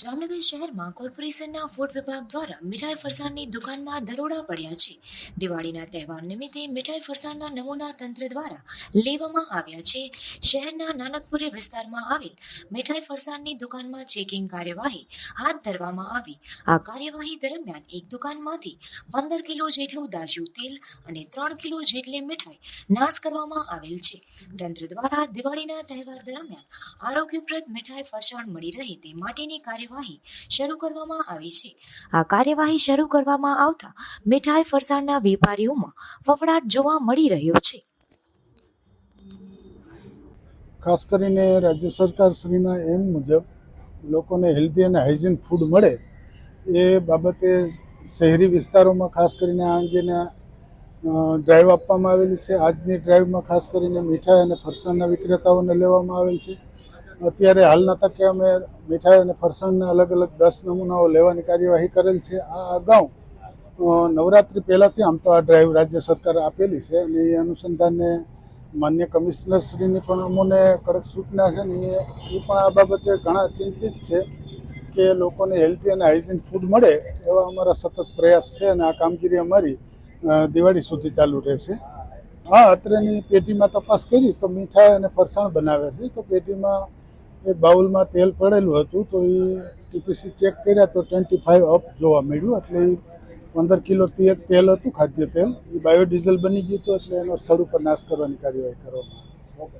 જામનગર શહેરમાં કોર્પોરેશનના ફૂડ વિભાગ દ્વારા મીઠાઈ ફરસાણની દુકાનમાં દરોડા પડ્યા છે. દિવાળીના તહેવાર નિમિત્તે મીઠાઈ ફરસાણના નમૂના તંત્ર દ્વારા લેવામાં આવ્યા છે. શહેરના નાનકપુરી વિસ્તારમાં આવેલ મીઠાઈ ફરસાણની દુકાનમાં ચેકિંગ કાર્યવાહી હાથ ધરવામાં આવી. આ કાર્યવાહી દરમિયાન એક દુકાનમાંથી પંદર કિલો જેટલું દાજ્યું તેલ અને ત્રણ કિલો જેટલી મીઠાઈ નાશ કરવામાં આવેલ છે. તંત્ર દ્વારા દિવાળીના તહેવાર દરમિયાન આરોગ્યપ્રદ મીઠાઈ ફરસાણ મળી રહે તે માટેની કાર્યવાહી શરૂ કરવામાં આવી છે. આ કાર્યવાહી શરૂ કરવામાં આવતા મીઠાઈ ફરસાણના વેપારીઓમાં ફફડાટ જોવા મળી રહ્યો છે. ખાસ કરીને રાજ્ય સરકાર શ્રીના એમ મુજબ લોકોને હેલ્ધી અને હાઇજીન ફૂડ મળે એ બાબતે શહેરી વિસ્તારોમાં ખાસ કરીને આ અંગેના ડ્રાઈવ આપવામાં આવેલી છે. આજની ડ્રાઈવમાં ખાસ કરીને મીઠાઈ અને ફરસાણના વિક્રેતાઓને લેવામાં આવેલ છે. અત્યારે હાલના તકે અમે મીઠાઈ અને ફરસાણના અલગ અલગ દસ નમૂનાઓ લેવાની કાર્યવાહી કરેલ છે. આ અગાઉ નવરાત્રિ પહેલાંથી આમ તો આ ડ્રાઈવ રાજ્ય સરકાર આપેલી છે અને એ અનુસંધાને માન્ય કમિશનરશ્રીની પણ અમોને કડક સૂચના છે ને એ એ પણ આ બાબતે ઘણા ચિંતિત છે કે લોકોને હેલ્ધી અને હાઇજીન ફૂડ મળે એવા અમારા સતત પ્રયાસ છે અને આ કામગીરી અમારી દિવાળી સુધી ચાલુ રહેશે. હા અત્રેની પેટીમાં તપાસ કરી તો મીઠાઈ અને ફરસાણ બનાવે છે તો પેટીમાં એક બાઉલમાં તેલ પડેલું હતું, તો એ ટીપીસી ચેક કર્યા તો ટ્વેન્ટી ફાઇવ અપ જોવા મળ્યું. એટલે પંદર કિલો એક તેલ હતું, ખાદ્ય તેલ. એ બાયોડીઝલ બની ગયું હતું, એટલે એનો સ્થળ ઉપર નાશ કરવાની કાર્યવાહી કરવામાં આવી છે.